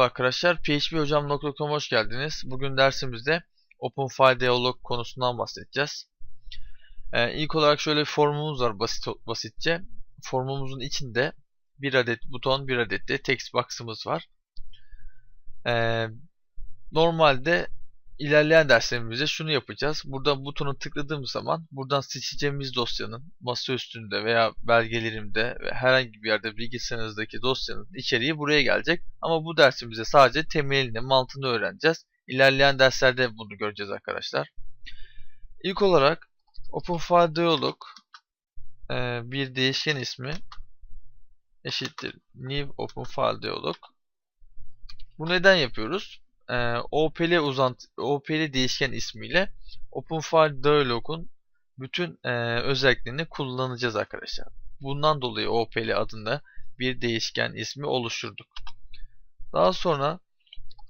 Merhaba arkadaşlar, phphocam.com'a hoş geldiniz. Bugün dersimizde OpenFile Dialog konusundan bahsedeceğiz. Ee, ilk olarak şöyle bir formumuz var basit basitçe. Formumuzun içinde bir adet buton, bir adet de text box'ımız var. Ee, normalde ilerleyen derslerimizde şunu yapacağız. Burada butonu tıkladığımız zaman buradan seçeceğimiz dosyanın masa üstünde veya belgelerimde ve herhangi bir yerde bilgisayarınızdaki dosyanın içeriği buraya gelecek. Ama bu dersimizde sadece temelini, mantığını öğreneceğiz. İlerleyen derslerde bunu göreceğiz arkadaşlar. İlk olarak OpenFile Dialog e, bir değişken ismi eşittir new OpenFile Dialog. Bu neden yapıyoruz? E, OPL uzant OPL değişken ismiyle OpenFile Dialog'un bütün e, özelliklerini kullanacağız arkadaşlar. Bundan dolayı OPL adında bir değişken ismi oluşturduk. Daha sonra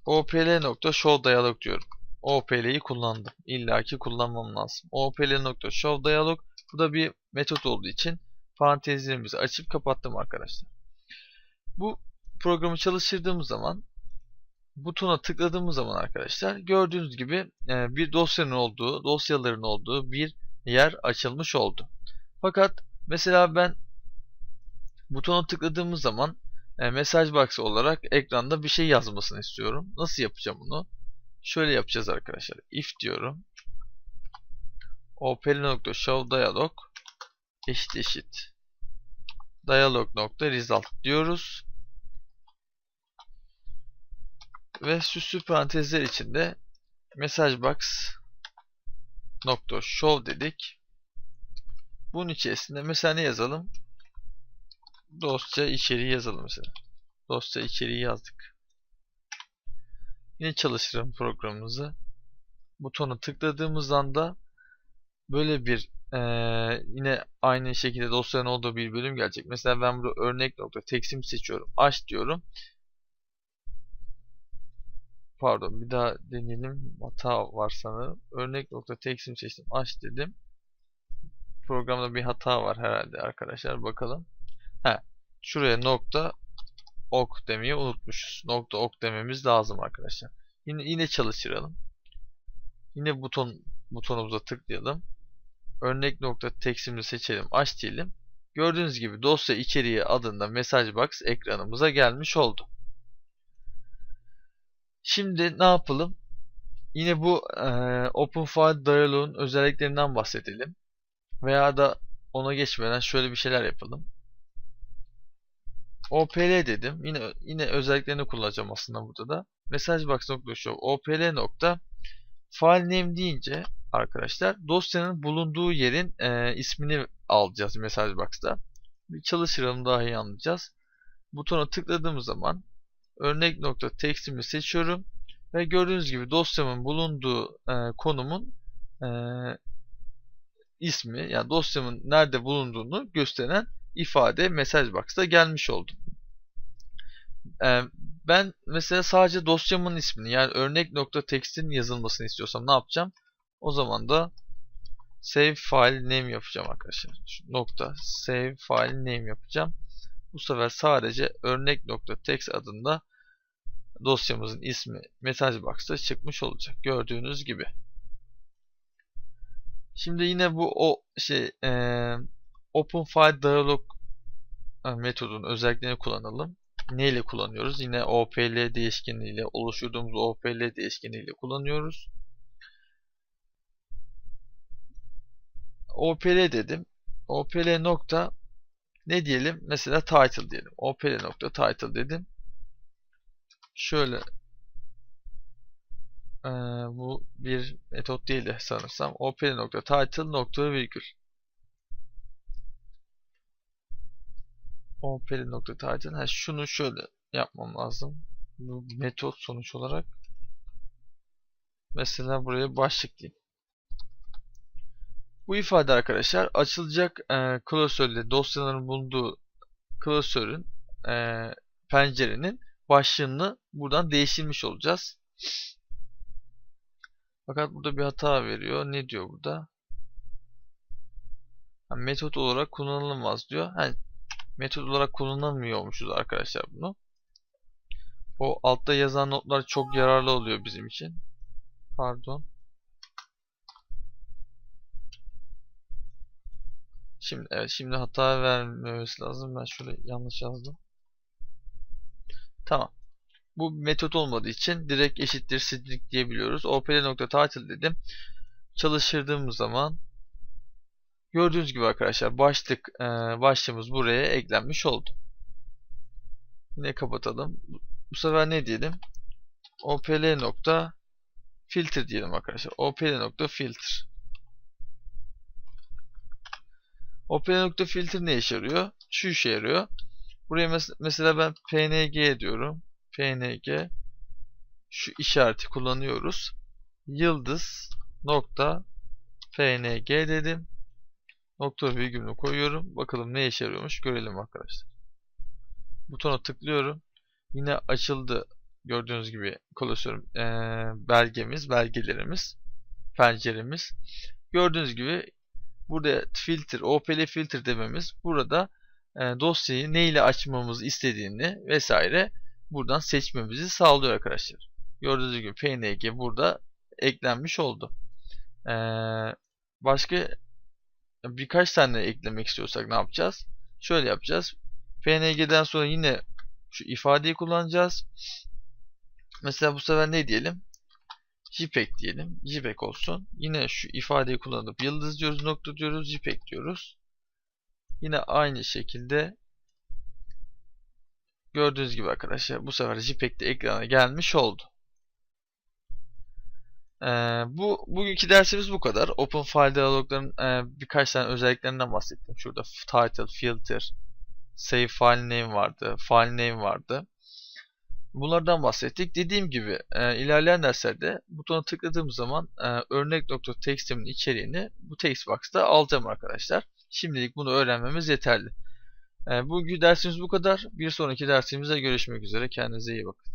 OPL.show dialog diyorum. OPL'yi kullandım. İlla ki kullanmam lazım. OPL.show dialog bu da bir metot olduğu için parantezlerimizi açıp kapattım arkadaşlar. Bu programı çalıştırdığımız zaman butona tıkladığımız zaman arkadaşlar gördüğünüz gibi e, bir dosyanın olduğu, dosyaların olduğu bir yer açılmış oldu. Fakat mesela ben butona tıkladığımız zaman e, mesaj box olarak ekranda bir şey yazmasını istiyorum. Nasıl yapacağım bunu? Şöyle yapacağız arkadaşlar. If diyorum. opl.show dialog eşit eşit dialog.result diyoruz ve süslü parantezler içinde message box nokta show dedik. Bunun içerisinde mesela ne yazalım? Dosya içeriği yazalım mesela. Dosya içeriği yazdık. Yine çalıştıralım programımızı. Butonu tıkladığımız anda böyle bir e, yine aynı şekilde dosyanın olduğu bir bölüm gelecek. Mesela ben burada örnek nokta text'imi seçiyorum. Aç diyorum pardon bir daha deneyelim. Hata var sanırım. Örnek nokta text'imi seçtim. Aç dedim. Programda bir hata var herhalde arkadaşlar. Bakalım. He. Şuraya nokta ok demeyi unutmuşuz. Nokta ok dememiz lazım arkadaşlar. Yine yine çalıştıralım. Yine buton butonumuza tıklayalım. Örnek nokta text'imizi seçelim. Aç diyelim. Gördüğünüz gibi dosya içeriği adında mesaj box ekranımıza gelmiş oldu. Şimdi ne yapalım? Yine bu e, OpenFile Dialog'un özelliklerinden bahsedelim. Veya da ona geçmeden şöyle bir şeyler yapalım. OPL dedim. Yine yine özelliklerini kullanacağım aslında burada da. Messagebox.show opl nokta file name deyince arkadaşlar dosyanın bulunduğu yerin e, ismini alacağız Messagebox'ta. Bir çalıştıralım daha iyi anlayacağız. Butona tıkladığımız zaman örnek nokta text'imi seçiyorum ve gördüğünüz gibi dosyamın bulunduğu e, konumun e, ismi yani dosyamın nerede bulunduğunu gösteren ifade mesaj box'ta gelmiş oldu. E, ben mesela sadece dosyamın ismini yani örnek nokta text'in yazılmasını istiyorsam ne yapacağım? O zaman da save file name yapacağım arkadaşlar. Şu nokta save file name yapacağım. Bu sefer sadece örnek nokta text adında dosyamızın ismi mesaj box'ta çıkmış olacak. Gördüğünüz gibi. Şimdi yine bu o şey e, Open File Dialog metodunun özelliklerini kullanalım. Ne ile kullanıyoruz? Yine OPL değişkeniyle oluşturduğumuz OPL değişkeniyle kullanıyoruz. OPL dedim. OPL nokta ne diyelim? Mesela title diyelim. OPL nokta title dedim şöyle. Ee, bu bir metot değil de sanırsam. opl.title nokta virgül. opl.title ha şunu şöyle yapmam lazım. Bu metot sonuç olarak. Mesela buraya başlık diyeyim. Bu ifade arkadaşlar açılacak e, klasörle dosyaların bulunduğu klasörün e, pencerenin başlığını buradan değiştirmiş olacağız. Fakat burada bir hata veriyor. Ne diyor burada? Yani metot olarak kullanılamaz diyor. Yani metot olarak kullanamıyormuşuz arkadaşlar bunu. O altta yazan notlar çok yararlı oluyor bizim için. Pardon. Şimdi evet şimdi hata vermemesi lazım. Ben şurayı yanlış yazdım. Tamam. Bu metot olmadığı için direkt eşittir string diyebiliyoruz. opl.title dedim. Çalıştırdığımız zaman gördüğünüz gibi arkadaşlar başlık e, başlığımız buraya eklenmiş oldu. Yine kapatalım. Bu sefer ne diyelim? opl filter diyelim arkadaşlar. opl.filter opl.filter ne işe yarıyor? Şu işe yarıyor. Buraya mes mesela ben png diyorum. png şu işareti kullanıyoruz. Yıldız nokta png dedim. Nokta virgülünü koyuyorum. Bakalım ne işe yarıyormuş görelim arkadaşlar. Butona tıklıyorum. Yine açıldı. Gördüğünüz gibi klasör e, belgemiz, belgelerimiz, penceremiz. Gördüğünüz gibi burada filter, OPL filter dememiz burada dosyayı ne ile açmamızı istediğini vesaire buradan seçmemizi sağlıyor arkadaşlar. Gördüğünüz gibi PNG burada eklenmiş oldu. E, başka birkaç tane eklemek istiyorsak ne yapacağız? Şöyle yapacağız. PNG'den sonra yine şu ifadeyi kullanacağız. Mesela bu sefer ne diyelim? JPEG diyelim. JPEG olsun. Yine şu ifadeyi kullanıp yıldız diyoruz, nokta diyoruz, JPEG diyoruz. Yine aynı şekilde gördüğünüz gibi arkadaşlar bu sefer JPEG de ekrana gelmiş oldu. Ee, bu bugünkü dersimiz bu kadar. Open File Dialog'ların e, birkaç tane özelliklerinden bahsettim. Şurada title, filter, save file name vardı, file name vardı. Bunlardan bahsettik. Dediğim gibi e, ilerleyen derslerde butona tıkladığım zaman e, örnek.txt'imin içeriğini bu text box'ta alacağım arkadaşlar. Şimdilik bunu öğrenmemiz yeterli. E, bugün dersimiz bu kadar. Bir sonraki dersimizde görüşmek üzere. Kendinize iyi bakın.